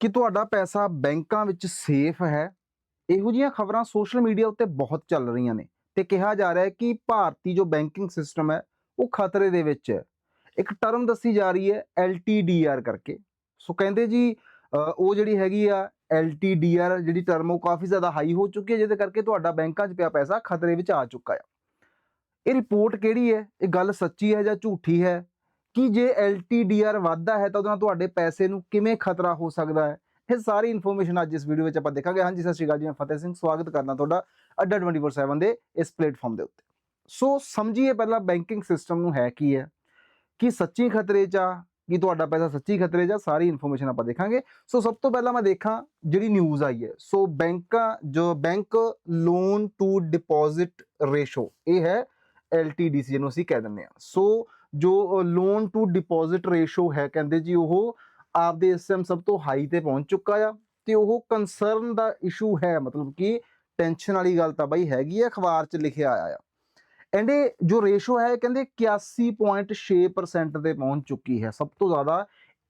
ਕਿ ਤੁਹਾਡਾ ਪੈਸਾ ਬੈਂਕਾਂ ਵਿੱਚ ਸੇਫ ਹੈ। ਇਹੋ ਜਿਹੀਆਂ ਖਬਰਾਂ ਸੋਸ਼ਲ ਮੀਡੀਆ ਉੱਤੇ ਬਹੁਤ ਚੱਲ ਰਹੀਆਂ ਨੇ ਤੇ ਕਿਹਾ ਜਾ ਰਿਹਾ ਹੈ ਕਿ ਭਾਰਤੀ ਜੋ ਬੈਂਕਿੰਗ ਸਿਸਟਮ ਹੈ, ਉਹ ਖਤਰੇ ਦੇ ਵਿੱਚ ਹੈ। ਇੱਕ ਟਰਮ ਦੱਸੀ ਜਾ ਰਹੀ ਹੈ LTDR ਕਰਕੇ। ਸੋ ਕਹਿੰਦੇ ਜੀ ਉਹ ਜਿਹੜੀ ਹੈਗੀ ਆ LTDR ਜਿਹੜੀ ਟਰਮ ਉਹ ਕਾਫੀ ਜ਼ਿਆਦਾ ਹਾਈ ਹੋ ਚੁੱਕੀ ਹੈ, ਜਿਹਦੇ ਕਰਕੇ ਤੁਹਾਡਾ ਬੈਂਕਾਂ 'ਚ ਪਿਆ ਪੈਸਾ ਖਤਰੇ ਵਿੱਚ ਆ ਚੁੱਕਾ ਹੈ ਇਹ ਰਿਪੋਰਟ ਕਿਹੜੀ ਹੈ? ਇਹ ਗੱਲ ਸੱਚੀ ਹੈ ਜਾਂ ਝੂਠੀ ਹੈ? ਕਿ ਜੇ LTDR ਵੱਧਦਾ ਹੈ ਤਾਂ ਉਹਦੇ ਨਾਲ ਤੁਹਾਡੇ ਪੈਸੇ ਨੂੰ ਕਿਵੇਂ ਖਤਰਾ ਹੋ ਸਕਦਾ ਹੈ? ਇਹ ਸਾਰੀ ਇਨਫੋਰਮੇਸ਼ਨ ਅੱਜ ਇਸ ਵੀਡੀਓ ਵਿੱਚ ਆਪਾਂ ਦੇਖਾਂਗੇ। ਹਾਂਜੀ, ਸਤਿ ਸ਼੍ਰੀ ਅਕਾਲ ਜੀ, ਮੈਂ ਫਤਿਹ ਸਿੰਘ। ਸਵਾਗਤ ਕਰਦਾ ਤੁਹਾਡਾ ਅੱਡਾ 24/7 ਦੇ ਇਸ ਪਲੇਟਫਾਰਮ ਦੇ ਉੱਤੇ। ਸੋ ਸਮਝੀਏ ਪਹਿਲਾਂ ਬੈਂਕਿੰਗ ਸਿਸਟਮ ਨੂੰ ਹੈ ਕੀ ਹੈ? ਕਿ ਸੱਚੀ ਖਤਰੇ 'ਚ ਆ? ਕਿ ਤੁਹਾਡਾ ਪੈਸਾ ਸੱਚੀ ਖਤਰੇ 'ਚ ਆ? ਸਾਰੀ ਇਨਫੋਰਮੇਸ਼ਨ ਆਪਾਂ ਦੇਖਾਂਗੇ। ਸੋ ਸਭ ਤੋਂ ਪਹਿਲਾਂ ਮੈਂ ਦੇਖਾਂ ਜਿਹੜੀ ਨਿਊਜ਼ ਆਈ ਹੈ। ਸੋ ਬੈਂਕਾਂ ਜੋ bank loan to deposit ratio ਇਹ ਹੈ LTDC ਜਿਹਨੂੰ ਅਸੀਂ ਕਹਿ ਦਿੰਦੇ ਆ ਸੋ ਜੋ ਲੋਨ ਟੂ ਡਿਪੋਜ਼ਿਟ ਰੇਸ਼ੋ ਹੈ ਕਹਿੰਦੇ ਜੀ, ਉਹ ਆਪਦੇ ਇਸ ਟਾਈਮ ਸਭ ਤੋਂ ਹਾਈ ਤੇ ਪਹੁੰਚ ਚੁੱਕਾ ਆ ਤੇ ਉਹ ਕੰਸਰਨ ਦਾ ਇਸ਼ੂ ਹੈ, ਮਤਲਬ ਕਿ ਟੈਨਸ਼ਨ ਵਾਲੀ ਗੱਲ ਤਾਂ ਬਾਈ ਹੈਗੀ ਹੈ ਅਖਬਾਰ 'ਚ ਲਿਖਿਆ ਆਇਆ ਆ। ਐਂਡ ਇਹ ਜੋ ਰੇਸ਼ੋ ਹੈ ਕਹਿੰਦੇ 81.6% ਤੇ ਪਹੁੰਚ ਚੁੱਕੀ ਹੈ। ਸਭ ਤੋਂ ਜ਼ਿਆਦਾ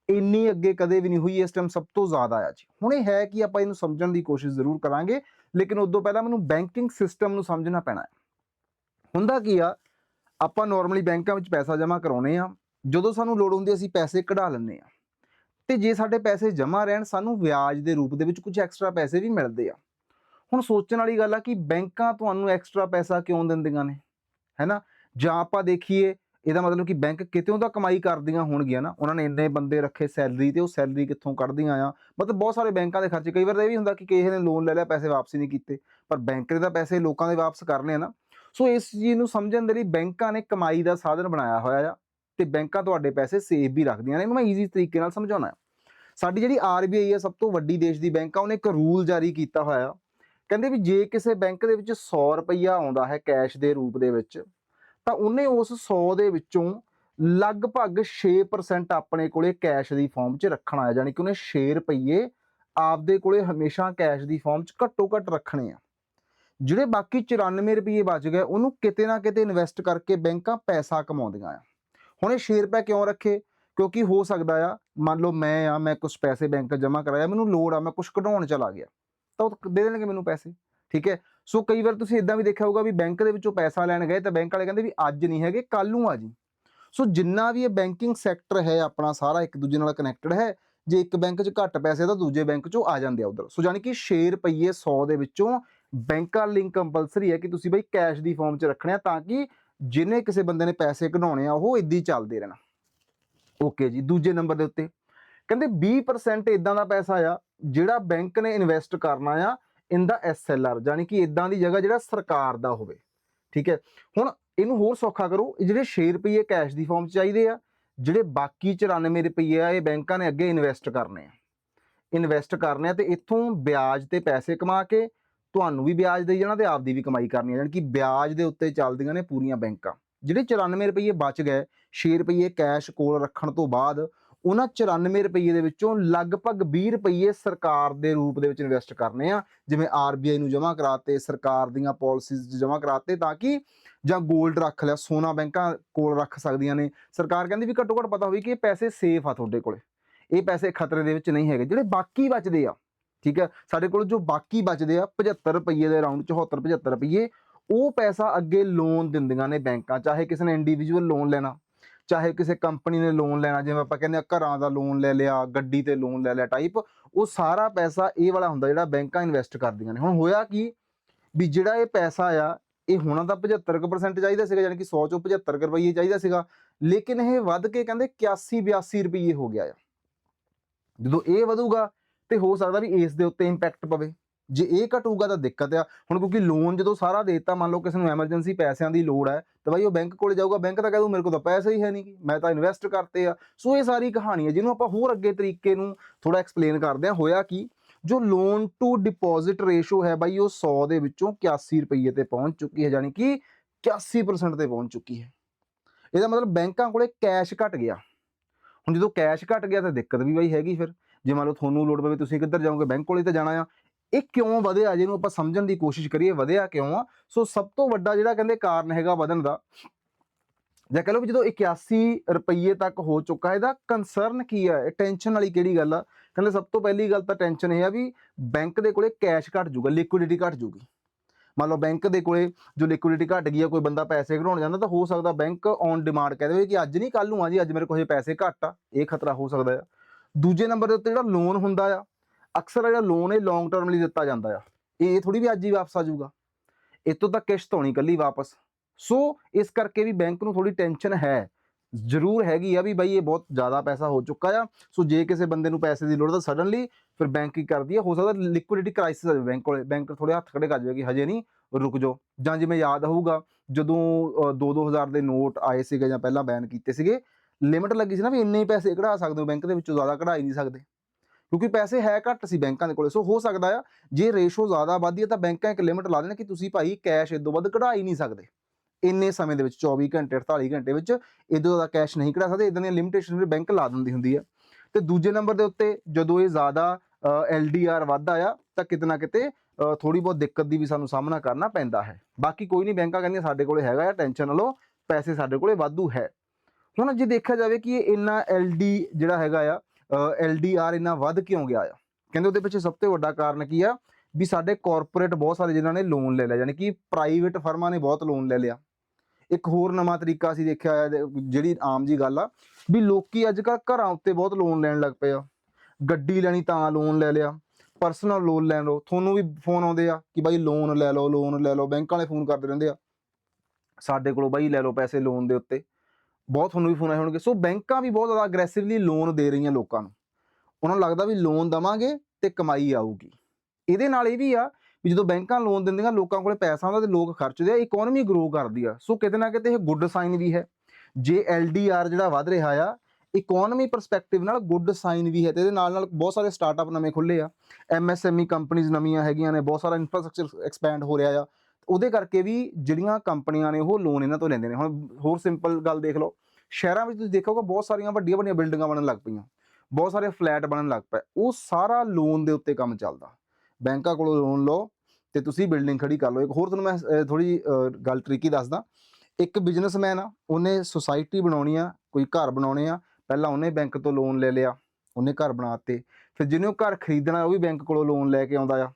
ਇੰਨੀ ਅੱਗੇ ਕਦੇ ਵੀ ਨਹੀਂ ਹੋਈ, ਇਸ ਟਾਈਮ ਸਭ ਤੋਂ ਜ਼ਿਆਦਾ ਆ ਜੀ। ਹੁਣ ਇਹ ਹੈ ਕਿ ਆਪਾਂ ਇਹਨੂੰ ਸਮਝਣ ਦੀ ਕੋਸ਼ਿਸ਼ ਜ਼ਰੂਰ ਕਰਾਂਗੇ, ਲੇਕਿਨ ਉਦੋਂ ਪਹਿਲਾਂ ਮੈਨੂੰ ਬੈਂਕਿੰਗ ਸਿਸਟਮ ਨੂੰ ਸਮਝਣਾ ਪੈਣਾ ਹੈ। ਹੁੰਦਾ ਕੀ ਆ ਆਪਾਂ ਨਾਰਮਲੀ ਬੈਂਕਾਂ ਵਿੱਚ ਪੈਸਾ ਜਮ੍ਹਾਂ ਕਰਾਉਨੇ ਆ ਜਦੋਂ ਸਾਨੂੰ ਲੋੜ ਹੁੰਦੀ ਅਸੀਂ ਪੈਸੇ ਕਢਾ ਲੈਂਦੇ ਆ ਤੇ ਜੇ ਸਾਡੇ ਪੈਸੇ ਜਮ੍ਹਾਂ ਰਹਿਣ, ਸਾਨੂੰ ਵਿਆਜ ਦੇ ਰੂਪ ਦੇ ਵਿੱਚ ਕੁਝ ਐਕਸਟਰਾ ਪੈਸੇ ਵੀ ਮਿਲਦੇ ਆ। ਹੁਣ ਸੋਚਣ ਵਾਲੀ ਗੱਲ ਆ ਕਿ ਬੈਂਕਾਂ ਤੁਹਾਨੂੰ ਐਕਸਟਰਾ ਪੈਸਾ ਕਿਉਂ ਦਿੰਦੀਆਂ ਨੇ? ਹੈਨਾ? ਜਾਂ ਆਪਾਂ ਦੇਖੀਏ, ਇਹਦਾ ਮਤਲਬ ਕਿ ਬੈਂਕ ਕਿਤੇੋਂ ਤਾਂ ਕਮਾਈ ਕਰਦੀਆਂ ਹੋਣਗੀਆਂ ਨਾ, ਉਹਨਾਂ ਨੇ ਇੰਨੇ ਬੰਦੇ ਰੱਖੇ ਸੈਲਰੀ ਤੇ, ਉਹ ਸੈਲਰੀ ਕਿੱਥੋਂ ਕੱਢਦੀਆਂ ਆ। ਮਤਲਬ ਬਹੁਤ ਸਾਰੇ ਬੈਂਕਾਂ ਦੇ ਖਰਚੇ, ਕਈ ਵਾਰ ਤਾਂ ਇਹ ਵੀ ਹੁੰਦਾ ਕਿ ਕਿਸੇ ਨੇ ਲੋਨ ਲੈ ਲਿਆ, ਪੈਸੇ ਵਾਪਸ ਨਹੀਂ ਕੀਤੇ। ਪਰ ਬੈਂਕ ਨੇ ਤਾਂ ਪੈਸੇ ਲੋਕਾਂ ਦੇ ਵਾਪਸ ਕਰਨੇ ਆ ਨਾ। ਸੋ ਇਸ ਚੀਜ਼ ਨੂੰ ਸਮਝਣ ਦੇ ਲਈ ਬੈਂਕਾਂ ਨੇ ਕਮਾਈ ਦਾ ਸਾਧਨ ਬਣਾਇਆ ਹੋਇਆ ਆ ਤੇ ਬੈਂਕਾਂ ਤੁਹਾਡੇ ਪੈਸੇ ਸੇਫ ਵੀ ਰੱਖਦੀਆਂ ਨੇ। ਇਹਨੂੰ ਮੈਂ ਈਜ਼ੀ ਤਰੀਕੇ ਨਾਲ ਸਮਝਾਉਣਾ ਸਾਡੀ ਜਿਹੜੀ ਆਰਬੀਆਈ ਹੈ ਸਭ ਤੋਂ ਵੱਡੀ ਦੇਸ਼ ਦੀ ਬੈਂਕ ਆ, ਉਹਨੇ ਇੱਕ ਰੂਲ ਜਾਰੀ ਕੀਤਾ ਹੋਇਆ ਕਹਿੰਦੇ ਵੀ ਜੇ ਕਿਸੇ ਬੈਂਕ ਦੇ ਵਿੱਚ 100 ਰੁਪਈਆ ਆਉਂਦਾ ਹੈ ਕੈਸ਼ ਦੇ ਰੂਪ ਦੇ ਵਿੱਚ, ਤਾਂ ਉਹਨੇ ਉਸ 100 ਦੇ ਵਿੱਚੋਂ ਲਗਭਗ 6% ਆਪਣੇ ਕੋਲੇ ਕੈਸ਼ ਦੀ ਫਾਰਮ 'ਚ ਰੱਖਣਾ ਹੈ ਯਾਨੀ ਕਿ ਉਹਨੇ 6 ਰੁਪਈਏ ਆਪਦੇ ਕੋਲੇ ਹਮੇਸ਼ਾ ਕੈਸ਼ ਦੀ ਫਾਰਮ 'ਚ ਘੱਟੋ ਘੱਟ ਰੱਖਣੇ ਆ। ਜਿਹੜੇ ਬਾਕੀ 94 ਰੁਪਏ ਬਚ ਗਏ, ਉਹਨੂੰ ਕਿਤੇ ਨਾ ਕਿਤੇ ਇਨਵੈਸਟ ਕਰਕੇ ਬੈਂਕਾਂ ਪੈਸਾ ਕਮਾਉਂਦੀਆਂ ਆ। ਹੁਣ ਇਹ 6 ਰੁਪਏ ਕਿਉਂ ਰੱਖੇ? ਕਿਉਂਕਿ ਹੋ ਸਕਦਾ ਆ, ਮੰਨ ਲਓ ਮੈਂ ਆ, ਮੈਂ ਕੁਝ ਪੈਸੇ ਬੈਂਕ ਜਮ੍ਹਾਂ ਕਰਾਇਆ, ਮੈਨੂੰ ਲੋੜ ਆ, ਮੈਂ ਕੁਝ ਕਢਾਉਣ ਚਲਾ ਗਿਆ, ਤਾਂ ਉਹ ਦੇ ਦੇਣਗੇ ਮੈਨੂੰ ਪੈਸੇ, ਠੀਕ ਹੈ? ਸੋ ਕਈ ਵਾਰ ਤੁਸੀਂ ਇਦਾਂ ਵੀ ਦੇਖਿਆ ਹੋਊਗਾ ਵੀ ਬੈਂਕ ਦੇ ਵਿੱਚੋਂ ਪੈਸਾ ਲੈਣ ਗਏ ਤਾਂ ਬੈਂਕ ਵਾਲੇ ਕਹਿੰਦੇ ਵੀ ਅੱਜ ਨਹੀਂ ਹੈਗੇ ਕੱਲ ਨੂੰ ਆ ਜੀ ਸੋ ਜਿੰਨਾ ਵੀ ਇਹ ਬੈਂਕਿੰਗ ਸੈਕਟਰ ਹੈ, ਆਪਣਾ ਸਾਰਾ ਇੱਕ ਦੂਜੇ ਨਾਲ ਕਨੈਕਟਡ ਹੈ, ਜੇ ਇੱਕ ਬੈਂਕ 'ਚ ਘੱਟ ਪੈਸੇ ਤਾਂ ਦੂਜੇ ਬੈਂਕ 'ਚੋਂ ਆ ਜਾਂਦੇ ਆ ਉਧਰ। ਸੋ ਯਾਨੀ ਕਿ 6 ਰੁਪਏ 100 ਦੇ ਵਿੱਚੋਂ ਬੈਂਕਾਂ ਲਿੰਕ ਕੰਪਲਸਰੀ ਹੈ ਕਿ ਤੁਸੀਂ ਬਈ ਕੈਸ਼ ਦੀ ਫਾਰਮ 'ਚ ਰੱਖਣੇ ਆ ਤਾਂ ਕਿ ਜਿਨੇ ਕਿਸੇ ਬੰਦੇ ਨੇ ਪੈਸੇ ਕਢਾਉਣੇ ਆ, ਉਹ ਇਦਾਂ ਹੀ ਚੱਲਦੇ ਰਹਿਣ। ਓਕੇ ਜੀ, ਦੂਜੇ ਨੰਬਰ ਦੇ ਉੱਤੇ। ਕਹਿੰਦੇ 20% ਇਦਾਂ ਦਾ ਪੈਸਾ ਆ, ਜਿਹੜਾ ਬੈਂਕ ਨੇ ਇਨਵੈਸਟ ਕਰਨਾ ਆ ਇਨ ਦਾ ਐਸਐਲਆਰ ਯਾਨੀ ਕਿ ਇਦਾਂ ਦੀ ਜਗ੍ਹਾ ਜਿਹੜਾ ਸਰਕਾਰ ਦਾ ਹੋਵੇ। ਠੀਕ ਹੈ? ਹੁਣ ਇਹਨੂੰ ਹੋਰ ਸੌਖਾ ਕਰੋ, ਇਹ ਜਿਹੜੇ 6 ਰੁਪਏ ਕੈਸ਼ ਦੀ ਫਾਰਮ 'ਚ ਚਾਹੀਦੇ ਆ, ਜਿਹੜੇ ਬਾਕੀ 94 ਰੁਪਏ ਆ, ਇਹ ਬੈਂਕਾਂ ਨੇ ਅੱਗੇ ਇਨਵੈਸਟ ਕਰਨੇ ਆ। ਇਨਵੈਸਟ ਕਰਨੇ ਆ ਤੇ ਇੱਥੋਂ ਵਿਆਜ ਤੇ ਪੈਸੇ ਕਮਾ ਕੇ ਤੁਹਾਨੂੰ ਵੀ ਵਿਆਜ ਦੇਈ ਜਾਣਾ ਤੇ ਆਪਦੀ ਵੀ ਕਮਾਈ ਕਰਨੀ ਹੈ ਯਾਨੀ ਕਿ ਵਿਆਜ ਦੇ ਉੱਤੇ ਚੱਲਦੀਆਂ ਨੇ ਪੂਰੀਆਂ ਬੈਂਕਾਂ। ਜਿਹੜੇ 94 ਰੁਪਏ ਬਚ ਗਏ 6 ਰੁਪਏ ਕੈਸ਼ ਕੋਲ ਰੱਖਣ ਤੋਂ ਬਾਅਦ, ਉਹਨਾਂ 94 ਰੁਪਏ ਦੇ ਵਿੱਚੋਂ ਲਗਭਗ 20 ਰੁਪਏ ਸਰਕਾਰ ਦੇ ਰੂਪ ਦੇ ਵਿੱਚ ਇਨਵੈਸਟ ਕਰਨੇ ਆ। ਜਿਵੇਂ ਆਰਬੀਆਈ ਨੂੰ ਜਮ੍ਹਾਂ ਕਰਾਤੇ, ਸਰਕਾਰ ਦੀਆਂ ਪਾਲਿਸੀਜ਼ ਜਮ੍ਹਾਂ ਕਰਾਤੇ ਤਾਂ ਕਿ ਜਾਂ 골ਡ ਰੱਖ ਲਿਆ, ਸੋਨਾ ਬੈਂਕਾਂ ਕੋਲ ਰੱਖ ਸਕਦੀਆਂ ਨੇ। ਸਰਕਾਰ ਕਹਿੰਦੀ ਵੀ ਘੱਟੋ ਘੱਟ ਪਤਾ ਹੋਵੇ ਕਿ ਇਹ ਪੈਸੇ ਸੇਫ ਆ ਤੁਹਾਡੇ ਕੋਲੇ। ਇਹ ਪੈਸੇ ਖਤਰੇ ਦੇ ਵਿੱਚ ਨਹੀਂ ਹੈਗੇ। ਜਿਹੜੇ ਬਾਕੀ ਬਚਦੇ ਆ ਠੀਕ ਹੈ? ਸਾਡੇ ਕੋਲ ਜੋ ਬਾਕੀ ਬਚਦੇ ਆ 75 ਰੁਪਏ ਦੇ ਅਰਾਊਂਡ 74 75 ਰੁਪਏ ਉਹ ਪੈਸਾ ਅੱਗੇ ਲੋਨ ਦਿੰਦੀਆਂ ਨੇ ਬੈਂਕਾਂ, ਚਾਹੇ ਕਿਸੇ ਨੇ ਇੰਡੀਵਿਜੂਅਲ ਲੋਨ ਲੈਣਾ, ਚਾਹੇ ਕਿਸੇ ਕੰਪਨੀ ਨੇ ਲੋਨ ਲੈਣਾ, ਜਿਵੇਂ ਆਪਾਂ ਕਹਿੰਦੇ ਆ ਘਰਾਂ ਦਾ ਲੋਨ ਲੈ ਲਿਆ, ਗੱਡੀ ਤੇ ਲੋਨ ਲੈ ਲਿਆ ਟਾਈਪ ਉਹ ਸਾਰਾ ਪੈਸਾ ਇਹ ਵਾਲਾ ਹੁੰਦਾ ਜਿਹੜਾ ਬੈਂਕਾਂ ਇਨਵੈਸਟ ਕਰਦੀਆਂ ਨੇ। ਹੁਣ ਹੋਇਆ ਕੀ ਵੀ ਜਿਹੜਾ ਇਹ ਪੈਸਾ ਆ, ਇਹ ਹੋਣਾ ਤਾਂ 75% ਚਾਹੀਦਾ ਸੀਗਾ, ਯਾਨੀ ਕਿ 100 ਚੋਂ 75 ਰੁਪਏ ਚਾਹੀਦਾ ਸੀਗਾ, ਲੇਕਿਨ ਇਹ ਵੱਧ ਕੇ ਕਹਿੰਦੇ 81 82 ਰੁਪਏ ਹੋ ਗਿਆ ਆ। ਜਦੋਂ ਇਹ ਵਧੂਗਾ ਤੇ ਹੋ ਸਕਦਾ ਵੀ ਇਸ ਦੇ ਉੱਤੇ ਇੰਪੈਕਟ ਪਵੇ। ਜੇ ਇਹ ਘਟੂਗਾ ਤਾਂ ਦਿੱਕਤ ਆ। ਹੁਣ ਕਿਉਂਕਿ ਲੋਨ ਜਦੋਂ ਸਾਰਾ ਦੇਤਾ, ਮੰਨ ਲਓ ਕਿਸੇ ਨੂੰ ਐਮਰਜੈਂਸੀ ਪੈਸਿਆਂ ਦੀ ਲੋੜ ਹੈ, ਤਾਂ ਬਾਈ ਉਹ ਬੈਂਕ ਕੋਲ ਜਾਊਗਾ ਬੈਂਕ ਤਾਂ ਕਹਿ ਦੂ ਮੇਰੇ ਕੋਲ ਤਾਂ ਪੈਸੇ ਹੀ ਹੈ ਨਹੀਂ ਮੈਂ ਤਾਂ ਇਨਵੈਸਟ ਕਰਤੇ ਆ। ਸੋ ਇਹ ਸਾਰੀ ਕਹਾਣੀ ਹੈ, ਜਿਹਨੂੰ ਆਪਾਂ ਹੋਰ ਅੱਗੇ ਤਰੀਕੇ ਨੂੰ ਥੋੜਾ ਐਕਸਪਲੇਨ ਕਰਦੇ ਆ ਹੋਇਆ ਕੀ? ਜੋ ਲੋਨ ਟੂ ਡਿਪੋਜ਼ਿਟ ਰੇਸ਼ੋ ਹੈ ਬਾਈ ਉਹ 100 ਦੇ ਵਿੱਚੋਂ 81 ਰੁਪਏ ਤੇ ਪਹੁੰਚ ਚੁੱਕੀ ਹੈ ਯਾਨੀ ਕਿ 81% ਤੇ ਪਹੁੰਚ ਚੁੱਕੀ ਹੈ। ਇਹਦਾ ਮਤਲਬ ਬੈਂਕਾਂ ਕੋਲੇ ਕੈਸ਼ ਘਟ ਗਿਆ। ਹੁਣ ਜਦੋਂ ਕੈਸ਼ ਘਟ ਗਿਆ ਤਾਂ ਦਿੱਕਤ ਵੀ ਬਾਈ ਹੈਗੀ ਫਿਰ। ਜੇ ਮੰਨ ਲਓ ਤੁਹਾਨੂੰ ਲੋੜ ਪਵੇ ਤੁਸੀਂ ਕਿੱਧਰ ਜਾਓਗੇ ਬੈਂਕ ਕੋਲੇ ਤਾਂ ਜਾਣਾ ਆ। ਇਹ ਕਿਉਂ ਵਧਿਆ? ਜਿਹਨੂੰ ਆਪਾਂ ਸਮਝਣ ਦੀ ਕੋਸ਼ਿਸ਼ ਕਰੀਏ, ਵਧਿਆ ਕਿਉਂ ਆ? ਸੋ ਸਭ ਤੋਂ ਵੱਡਾ ਜਿਹੜਾ ਕਹਿੰਦੇ ਕਾਰਨ ਹੈਗਾ ਵਧਣ ਦਾ, ਜਾਂ ਕਹ ਲਓ ਵੀ ਜਦੋਂ 81 ਰੁਪਏ ਤੱਕ ਹੋ ਚੁੱਕਾ, ਇਹਦਾ ਕੰਸਰਨ ਕੀ ਹੈ ਇਹ ਟੈਨਸ਼ਨ ਵਾਲੀ ਕਿਹੜੀ ਗੱਲ ਆ? ਕਹਿੰਦੇ ਸਭ ਤੋਂ ਪਹਿਲੀ ਗੱਲ ਤਾਂ ਟੈਨਸ਼ਨ ਇਹ ਆ ਵੀ ਬੈਂਕ ਦੇ ਕੋਲੇ ਕੈਸ਼ ਘਟ ਜੂਗਾ ਲਿਕੁਇਡਿਟੀ ਘਟ ਜੂਗੀ ਮੰਨ ਲਓ ਬੈਂਕ ਦੇ ਕੋਲੇ ਜੋ ਲਿਕੁਇਡਿਟੀ ਘਟ ਗਈ ਆ, ਕੋਈ ਬੰਦਾ ਪੈਸੇ ਕਢਾਉਣ ਜਾਂਦਾ, ਤਾਂ ਹੋ ਸਕਦਾ ਬੈਂਕ ਔਨ ਡਿਮਾਂਡ ਕਹਿ ਦੇਵੇ ਕਿ ਅੱਜ ਨਹੀਂ ਕੱਲ ਨੂੰ ਆ ਜੀ, ਅੱਜ ਮੇਰੇ ਕੋਲ ਪੈਸੇ ਘੱਟ ਆ। ਇਹ ਖਤਰਾ ਹੋ ਸਕਦਾ ਆ। ਦੂਜੇ ਨੰਬਰ ਦੇ ਉੱਤੇ ਜਿਹੜਾ ਲੋਨ ਹੁੰਦਾ ਆ, ਅਕਸਰ ਜਿਹੜਾ ਲੋਨ ਇਹ ਲੌਂਗ ਟਰਮ ਲਈ ਦਿੱਤਾ ਜਾਂਦਾ ਆ। ਇਹ ਥੋੜੀ ਵੀ ਅੱਜ ਹੀ ਵਾਪਸ ਆ ਜਾਊਗਾ। ਇਤੋਂ ਤਾਂ ਕਿਸ਼ਤ ਹੋਣੀ ਕੱਲੀ ਵਾਪਸ। ਸੋ ਇਸ ਕਰਕੇ ਵੀ ਬੈਂਕ ਨੂੰ ਥੋੜੀ ਟੈਨਸ਼ਨ ਹੈ। ਜ਼ਰੂਰ ਹੈਗੀ ਆ ਵੀ ਬਾਈ ਇਹ ਬਹੁਤ ਜ਼ਿਆਦਾ ਪੈਸਾ ਹੋ ਚੁੱਕਾ ਆ। ਸੋ ਜੇ ਕਿਸੇ ਬੰਦੇ ਨੂੰ ਪੈਸੇ ਦੀ ਲੋੜ ਤਾਂ ਸਡਨਲੀ ਫਿਰ ਬੈਂਕ ਕੀ ਕਰਦੀ ਹੈ ਹੋ ਸਕਦਾ ਲਿਕੁਇਡਿਟੀ ਕ੍ਰਾਈਸਿਸ ਆ ਜਾਵੇ ਬੈਂਕ ਕੋਲੇ। ਬੈਂਕ ਥੋੜੇ ਹੱਥ ਖੜੇ ਕਰ ਜਾਵੇ ਕਿ ਹਜੇ ਨਹੀਂ, ਰੁਕ ਜਾਓ। ਜਾਂ ਜਿਵੇਂ ਯਾਦ ਹੋਊਗਾ, ਜਦੋਂ 2-2000 ਦੇ ਨੋਟ ਆਏ ਸੀਗੇ ਜਾਂ ਪਹਿਲਾਂ ਬੈਨ ਕੀਤੇ ਸੀਗੇ ਲਿਮਿਟ ਲੱਗੀ ਸੀ ਨਾ ਵੀ ਇੰਨੇ ਹੀ ਪੈਸੇ ਕਢਾ ਸਕਦੇ ਹੋ ਬੈਂਕ ਦੇ ਵਿੱਚੋਂ ਜ਼ਿਆਦਾ ਕਢਾ ਹੀ ਨਹੀਂ ਸਕਦੇ। ਕਿਉਂਕਿ ਪੈਸੇ ਹੈ ਘੱਟ ਸੀ ਬੈਂਕਾਂ ਦੇ ਕੋਲੇ, ਸੋ ਹੋ ਸਕਦਾ ਆ, ਜੇ ਰੇਸ਼ੋ ਜ਼ਿਆਦਾ ਵਧਦੀ ਹੈ ਤਾਂ ਬੈਂਕਾਂ ਇੱਕ ਲਿਮਿਟ ਲਾ ਦੇਣ ਕਿ ਤੁਸੀਂ ਭਾਈ ਕੈਸ਼ ਇਦੋਂ ਵੱਧ ਕਢਾ ਹੀ ਨਹੀਂ ਸਕਦੇ। ਇੰਨੇ ਸਮੇਂ ਦੇ ਵਿੱਚ 24 ਘੰਟੇ 48 ਘੰਟੇ ਵਿੱਚ ਇਦੋਂ ਜ਼ਿਆਦਾ ਕੈਸ਼ ਨਹੀਂ ਕਢਾ ਸਕਦੇ ਇਦਾਂ ਦੀਆਂ ਲਿਮਿਟੇਸ਼ਨ ਵੀ ਬੈਂਕ ਲਾ ਦਿੰਦੀ ਹੁੰਦੀ ਆ। ਤੇ ਦੂਜੇ ਨੰਬਰ ਦੇ ਉੱਤੇ, ਜਦੋਂ ਇਹ ਜ਼ਿਆਦਾ ਐਲਡੀਆਰ ਵੱਧਦਾ ਆ, ਤਾਂ ਕਿਤੇ ਨਾ ਕਿਤੇ ਥੋੜੀ ਬਹੁਤ ਦਿੱਕਤ ਦੀ ਵੀ ਸਾਨੂੰ ਸਾਹਮਣਾ ਕਰਨਾ ਪੈਂਦਾ ਹੈ। ਬਾਕੀ ਕੋਈ ਨਹੀਂ, ਬੈਂਕਾਂ ਕਹਿੰਦੀਆਂ ਸਾਡੇ ਕੋਲੇ ਹੈਗਾ ਆ, ਟੈਨਸ਼ਨ ਨਾ ਲਓ, ਪੈਸੇ ਸਾਡੇ ਕੋਲੇ ਵਾਧੂ ਹੈ। ਹੁਣ ਜੇ ਦੇਖਿਆ ਜਾਵੇ ਕਿ ਇਹ ਇੰਨਾ ਐਲਡੀ ਜਿਹੜਾ ਹੈਗਾ ਆ ਐਲਡੀਆਰ ਇੰਨਾ ਵੱਧ ਕਿਉਂ ਗਿਆ ਆ? ਕਹਿੰਦੇ ਉਹਦੇ ਪਿੱਛੇ ਸਭ ਤੋਂ ਵੱਡਾ ਕਾਰਨ ਕੀ ਆ? ਵੀ ਸਾਡੇ ਕਾਰਪੋਰੇਟ ਬਹੁਤ ਸਾਰੇ ਜਿਨ੍ਹਾਂ ਨੇ ਲੋਨ ਲੈ ਲਿਆ, ਯਾਨੀ ਕਿ ਪ੍ਰਾਈਵੇਟ ਫਰਮਾਂ ਨੇ ਬਹੁਤ ਲੋਨ ਲੈ ਲਿਆ। ਇੱਕ ਹੋਰ ਨਵਾਂ ਤਰੀਕਾ ਅਸੀਂ ਦੇਖਿਆ ਹੋਇਆ, ਜਿਹੜੀ ਆਮ ਜੀ ਗੱਲ ਆ, ਵੀ ਲੋਕੀ ਅੱਜ ਕੱਲ੍ਹ ਘਰਾਂ ਉੱਤੇ ਬਹੁਤ ਲੋਨ ਲੈਣ ਲੱਗ ਪਏ ਆ। ਗੱਡੀ ਲੈਣੀ ਤਾਂ ਲੋਨ ਲੈ ਲਿਆ ਪਰਸਨਲ ਲੋਨ ਲੈ ਲਓ, ਤੁਹਾਨੂੰ ਵੀ ਫੋਨ ਆਉਂਦੇ ਆ ਕਿ ਬਾਈ ਲੋਨ ਲੈ ਲਓ ਲੋਨ ਲੈ ਲਓ, ਬੈਂਕ ਵਾਲੇ ਫੋਨ ਕਰਦੇ ਰਹਿੰਦੇ ਆ। ਸਾਡੇ ਕੋਲੋਂ ਬਾਈ ਲੈ ਲਓ ਪੈਸੇ ਲੋਨ ਦੇ ਉੱਤੇ। ਬਹੁਤ ਤੁਹਾਨੂੰ ਵੀ ਫੋਨ ਆਏ ਹੋਣਗੇ। ਸੋ ਬੈਂਕਾਂ ਵੀ ਬਹੁਤ ਜ਼ਿਆਦਾ ਅਗਰੈਸਿਵਲੀ ਲੋਨ ਦੇ ਰਹੀਆਂ ਲੋਕਾਂ ਨੂੰ। ਉਹਨਾਂ ਨੂੰ ਲੱਗਦਾ ਵੀ ਲੋਨ ਦਵਾਂਗੇ ਤੇ ਕਮਾਈ ਆਊਗੀ। ਇਹਦੇ ਨਾਲ ਇਹ ਵੀ ਆ ਵੀ ਜਦੋਂ ਬੈਂਕਾਂ ਲੋਨ ਦਿੰਦੀਆਂ, ਲੋਕਾਂ ਕੋਲੇ ਪੈਸਾ ਆਉਂਦਾ ਤੇ ਲੋਕ ਖਰਚਦੇ ਆ ਇਕਨੋਮੀ ਗਰੋ ਕਰਦੀ ਆ। ਸੋ ਕਿਤੇ ਨਾ ਕਿਤੇ ਇਹ ਗੁੱਡ ਸਾਈਨ ਵੀ ਹੈ। ਜੇ ਐਲਡੀਆਰ ਜਿਹੜਾ ਵੱਧ ਰਿਹਾ ਆ ਇਕਨੋਮੀ ਪਰਸਪੈਕਟਿਵ ਨਾਲ ਗੁੱਡ ਸਾਈਨ ਵੀ ਹੈ ਤੇ ਇਹਦੇ ਨਾਲ ਨਾਲ ਬਹੁਤ ਸਾਰੇ ਸਟਾਰਟਅਪ ਨਵੇਂ ਖੁੱਲੇ ਆ। ਐਮਐਸਐਮਈ ਕੰਪਨੀਆਂ ਨਵੀਆਂ ਹੈਗੀਆਂ ਨੇ, ਬਹੁਤ ਸਾਰਾ ਇਨਫਰਾਸਟ੍ਰਕਚਰ ਐਕਸਪੈਂਡ ਹੋ ਰਿਹਾ ਆ। ਉਹਦੇ ਕਰਕੇ ਵੀ ਜਿਹੜੀਆਂ ਕੰਪਨੀਆਂ ਨੇ ਉਹ ਲੋਨ ਇਹਨਾਂ ਤੋਂ ਲੈਂਦੇ ਨੇ। ਹੁਣ ਹੋਰ ਸਿੰਪਲ ਗੱਲ ਦੇਖ ਲਓ। ਸ਼ਹਿਰਾਂ ਵਿੱਚ ਤੁਸੀਂ ਦੇਖੋਗੇ ਬਹੁਤ ਸਾਰੀਆਂ ਵੱਡੀਆਂ ਵੱਡੀਆਂ ਬਿਲਡਿੰਗਾਂ ਬਣਨ ਲੱਗ ਪਈਆਂ। ਬਹੁਤ ਸਾਰੇ ਫਲੈਟ ਬਣਨ ਲੱਗ ਪਏ। ਉਹ ਸਾਰਾ ਲੋਨ ਦੇ ਉੱਤੇ ਕੰਮ ਚੱਲਦਾ। ਬੈਂਕਾਂ ਕੋਲੋਂ ਲੋਨ ਲਓ ਤੇ ਤੁਸੀਂ ਬਿਲਡਿੰਗ ਖੜੀ ਕਰ ਲਓ। ਇੱਕ ਹੋਰ ਤੁਹਾਨੂੰ ਮੈਂ ਥੋੜੀ ਗੱਲ ਟ੍ਰਿਕੀ ਦੱਸਦਾ। ਇੱਕ ਬਿਜ਼ਨਸਮੈਨ ਆ, ਉਹਨੇ ਸੁਸਾਇਟੀ ਬਣਾਉਣੀ ਆ, ਕੋਈ ਘਰ ਬਣਾਉਣੇ ਆ। ਪਹਿਲਾਂ ਉਹਨੇ ਬੈਂਕ ਤੋਂ ਲੋਨ ਲੈ ਲਿਆ, ਉਹਨੇ ਘਰ ਬਣਾਤੇ। ਫਿਰ ਜਿਹਨੇ ਉਹ ਘਰ ਖਰੀਦਣਾ, ਉਹ ਵੀ ਬੈਂਕ ਕੋਲੋਂ ਲੋਨ ਲੈ ਕੇ ਆਉਂਦਾ ਆ।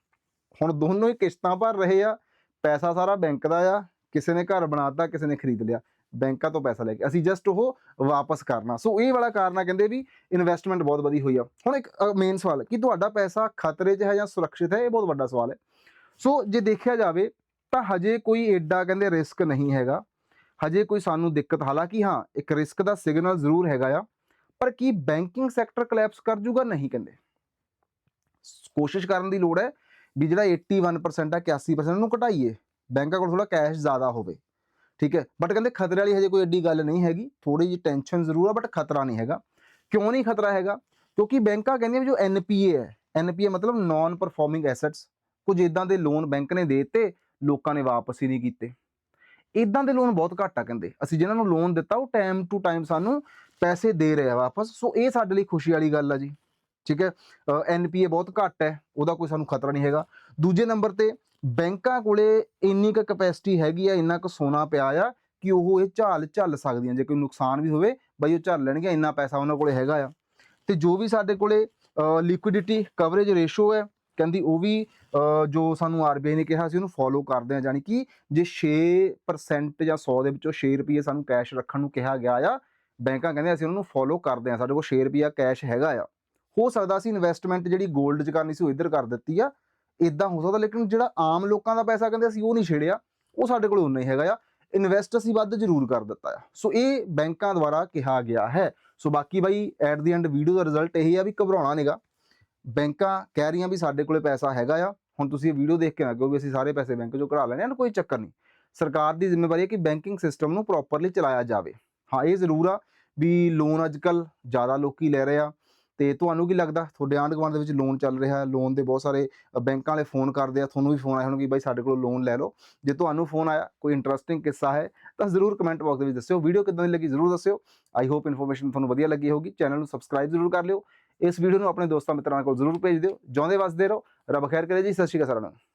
ਹੁਣ ਦੋਨੋਂ ਹੀ ਕਿਸ਼ਤਾਂ ਭਰ ਰਹੇ ਆ। ਪੈਸਾ ਸਾਰਾ ਬੈਂਕ ਦਾ ਆ, ਕਿਸੇ ਨੇ ਘਰ ਬਣਾਤਾ, ਕਿਸੇ ਨੇ ਖਰੀਦ ਲਿਆ। ਬੈਂਕਾਂ ਤੋਂ ਪੈਸਾ ਲੈ ਕੇ। ਅਸੀਂ ਜਸਟ ਉਹ ਵਾਪਸ ਕਰਨਾ। ਸੋ ਇਹ ਵਾਲਾ ਕਾਰਨ ਆ, ਕਹਿੰਦੇ ਵੀ ਇਨਵੈਸਟਮੈਂਟ ਬਹੁਤ ਵਧੀ ਹੋਈ ਆ। ਹੁਣ ਇੱਕ ਮੇਨ ਸਵਾਲ ਕਿ ਤੁਹਾਡਾ ਪੈਸਾ ਖਤਰੇ 'ਚ ਹੈ ਜਾਂ ਸੁਰੱਖਿਅਤ ਹੈ? ਇਹ ਬਹੁਤ ਵੱਡਾ ਸਵਾਲ ਹੈ। ਸੋ ਜੇ ਦੇਖਿਆ ਜਾਵੇ, ਤਾਂ ਹਜੇ ਕੋਈ ਐਡਾ ਕਹਿੰਦੇ ਰਿਸਕ ਨਹੀਂ ਹੈਗਾ। ਹਜੇ ਕੋਈ ਸਾਨੂੰ ਦਿੱਕਤ, ਹਾਲਾਂਕਿ ਹਾਂ, ਇੱਕ ਰਿਸਕ ਦਾ ਸਿਗਨਲ ਜ਼ਰੂਰ ਹੈਗਾ ਆ। ਪਰ ਕੀ ਬੈਂਕਿੰਗ ਸੈਕਟਰ ਕਲੈਪਸ ਕਰ ਜੂਗਾ? ਨਹੀਂ ਕਹਿੰਦੇ। ਕੋਸ਼ਿਸ਼ ਕਰਨ ਦੀ ਲੋੜ ਹੈ ਵੀ ਜਿਹੜਾ 81% ਆ 81% ਨੂੰ ਘਟਾਈਏ। ਬੈਂਕਾਂ ਕੋਲ ਥੋੜਾ ਕੈਸ਼ ਜ਼ਿਆਦਾ ਹੋਵੇ। ਠੀਕ ਹੈ? ਬਟ ਕਹਿੰਦੇ ਖਤਰੇ ਵਾਲੀ ਹਜੇ ਕੋਈ ਐਡੀ ਗੱਲ ਨਹੀਂ ਹੈਗੀ। ਥੋੜੀ ਜਿਹੀ ਟੈਨਸ਼ਨ ਜ਼ਰੂਰ ਆ ਬਟ ਖਤਰਾ ਨਹੀਂ ਹੈਗਾ। ਕਿਉਂ ਨਹੀਂ ਖਤਰਾ ਹੈਗਾ? ਕਿਉਂਕਿ ਬੈਂਕਾਂ ਕਹਿੰਦੀਆਂ ਵੀ ਜੋ ਐਨਪੀਏ ਹੈ ਐਨਪੀਏ ਮਤਲਬ ਨਾਨ ਪਰਫਾਰਮਿੰਗ ਐਸੈਟਸ ਕੁਝ ਇਦਾਂ ਦੇ ਲੋਨ ਬੈਂਕ ਨੇ ਦੇਤੇ, ਲੋਕਾਂ ਨੇ ਵਾਪਸ ਹੀ ਨਹੀਂ ਕੀਤੇ। ਇਦਾਂ ਦੇ ਲੋਨ ਬਹੁਤ ਘੱਟ ਆ ਕਹਿੰਦੇ। ਅਸੀਂ ਜਿਨ੍ਹਾਂ ਨੂੰ ਲੋਨ ਦਿੱਤਾ, ਉਹ ਟਾਈਮ ਟੂ ਟਾਈਮ ਸਾਨੂੰ ਪੈਸੇ ਦੇ ਰਹੇ ਆ ਵਾਪਸ। ਸੋ ਇਹ ਸਾਡੇ ਲਈ ਖੁਸ਼ੀ ਵਾਲੀ ਗੱਲ ਆ ਜੀ। ਠੀਕ ਹੈ? ਐਨਪੀਏ ਬਹੁਤ ਘੱਟ ਹੈ, ਉਹਦਾ ਕੋਈ ਸਾਨੂੰ ਖਤਰਾ ਨਹੀਂ ਹੈਗਾ। ਦੂਜੇ ਨੰਬਰ ਤੇ ਬੈਂਕਾਂ ਕੋਲੇ ਇੰਨੀ ਕੁ ਕਪੈਸਿਟੀ ਹੈਗੀ ਆ, ਇੰਨਾ ਕੁ ਸੋਨਾ ਪਿਆ ਆ ਕਿ ਉਹ ਇਹ ਝਾਲ ਝੱਲ ਸਕਦੀਆਂ, ਜੇ ਕੋਈ ਨੁਕਸਾਨ ਵੀ ਹੋਵੇ, ਬਈ ਉਹ ਝੱਲ ਲੈਣਗੇ, ਇੰਨਾ ਪੈਸਾ ਉਹਨਾਂ ਕੋਲੇ ਹੈਗਾ ਆ। ਤੇ ਜੋ ਵੀ ਸਾਡੇ ਕੋਲੇ ਲਿਕੁਇਡਿਟੀ ਕਵਰੇਜ ਰੇਸ਼ੋ ਹੈ, ਕਹਿੰਦੀ ਉਹ ਵੀ ਜੋ ਸਾਨੂੰ ਆਰਬੀਆਈ ਨੇ ਕਿਹਾ ਸੀ, ਉਹਨੂੰ ਫੋਲੋ ਕਰਦੇ ਆ ਜਾਨੀ ਕਿ ਜੇ 6% ਜਾਂ 100 ਦੇ ਵਿੱਚੋਂ 6 ਰੁਪਏ ਸਾਨੂੰ ਕੈਸ਼ ਰੱਖਣ ਨੂੰ ਕਿਹਾ ਗਿਆ ਆ, ਬੈਂਕਾਂ ਕਹਿੰਦੇ ਅਸੀਂ ਉਹਨਾਂ ਨੂੰ ਫੋਲੋ ਕਰਦੇ ਆ, ਸਾਡੇ ਕੋਲ 6 ਰੁਪਿਆ ਕੈਸ਼ ਹੈਗਾ ਆ। ਹੋ ਸਕਦਾ ਸੀ ਇਨਵੈਸਟਮੈਂਟ ਜਿਹੜੀ 골ਡ 'ਚ ਕਰਨੀ ਸੀ ਉਹ ਇੱਧਰ ਕਰ ਦਿੱਤੀ ਆ। ਇਦਾਂ ਹੋ ਸਕਦਾ, ਲੇਕਿਨ ਜਿਹੜਾ ਆਮ ਲੋਕਾਂ ਦਾ ਪੈਸਾ ਕਹਿੰਦੇ ਅਸੀਂ ਉਹ ਨਹੀਂ ਛੇੜਿਆ। ਉਹ ਸਾਡੇ ਕੋਲ ਉਨਾ ਹੀ ਹੈਗਾ ਆ। ਇਨਵੈਸਟ ਅਸੀਂ ਵੱਧ ਜ਼ਰੂਰ ਕਰ ਦਿੱਤਾ ਆ। ਸੋ ਇਹ ਬੈਂਕਾਂ ਦੁਆਰਾ ਕਿਹਾ ਗਿਆ ਹੈ। ਸੋ ਬਾਕੀ by at the end video the result ਇਹ ਆ ਵੀ ਘਬਰਾਉਣਾ ਨਹੀਂਗਾ ਬੈਂਕਾਂ ਕਹਿ ਰਹੀਆਂ ਵੀ ਸਾਡੇ ਕੋਲੇ ਪੈਸਾ ਹੈਗਾ ਆ। ਹੁਣ ਤੁਸੀਂ ਇਹ ਵੀਡੀਓ ਦੇਖ ਕੇ ਨਾ ਕਹੋ ਵੀ ਅਸੀਂ ਸਾਰੇ ਪੈਸੇ ਬੈਂਕ ਚੋਂ ਕਢਾ ਲੈਣੇ ਆ ਕੋਈ ਚੱਕਰ ਨਹੀਂ ਸਰਕਾਰ ਦੀ ਜ਼ਿੰਮੇਵਾਰੀ ਹੈ ਕਿ ਬੈਂਕਿੰਗ ਸਿਸਟਮ ਨੂੰ ਪ੍ਰੋਪਰਲੀ ਚਲਾਇਆ ਜਾਵੇ। ਹਾਂ, ਇਹ ਜ਼ਰੂਰ ਆ ਵੀ ਲੋਨ ਅੱਜਕੱਲ ਜ਼ਿਆਦਾ ਲੋਕੀ ਲੈ ਰਹੇ ਆ। ਤੇ ਤੁਹਾਨੂੰ ਕੀ ਲੱਗਦਾ? ਤੁਹਾਡੇ ਆਂਢ ਗੁਆਂਢ ਦੇ ਵਿੱਚ ਲੋਨ ਚੱਲ ਰਿਹਾ ਲੋਨ ਦੇ ਬਹੁਤ ਸਾਰੇ ਬੈਂਕਾਂ ਵਾਲੇ ਫੋਨ ਕਰਦੇ ਆ, ਤੁਹਾਨੂੰ ਵੀ ਫੋਨ ਆਏ ਹੋਣਗੇ ਬਾਈ ਸਾਡੇ ਕੋਲ ਲੋਨ ਲੈ ਲਓ। ਜੇ ਤੁਹਾਨੂੰ ਫੋਨ ਆਇਆ, ਕੋਈ ਇੰਟਰਸਟਿੰਗ ਕਿੱਸਾ ਹੈ, ਤਾਂ ਜ਼ਰੂਰ ਕਮੈਂਟ ਬਾਕਸ ਦੇ ਵਿੱਚ ਦੱਸਿਓ। ਵੀਡੀਓ ਕਿਦਾਂ ਦੀ ਲੱਗੀ ਜ਼ਰੂਰ ਦੱਸਿਓ। ਆਈ ਹੋਪ ਇਨਫੋਰਮੇਸ਼ਨ ਤੁਹਾਨੂੰ ਵਧੀਆ ਲੱਗੀ ਹੋਗੀ ਚੈਨਲ ਨੂੰ ਸਬਸਕ੍ਰਾਈਬ ਜ਼ਰੂਰ ਕਰ ਲਿਓ। ਇਸ ਵੀਡੀਓ ਨੂੰ ਆਪਣੇ ਦੋਸਤਾਂ ਮਿੱਤਰਾਂ ਕੋਲ ਜ਼ਰੂਰ ਭੇਜ ਦਿਓ। ਜਿਉਂਦੇ ਵਸਦੇ ਰਹੋ। ਰੱਬ ਖੈਰ ਕਰੇ ਜੀ। ਸਤਿ ਸ਼੍ਰੀ ਅਕਾਲ ਸਾਰਿਆਂ ਨੂੰ।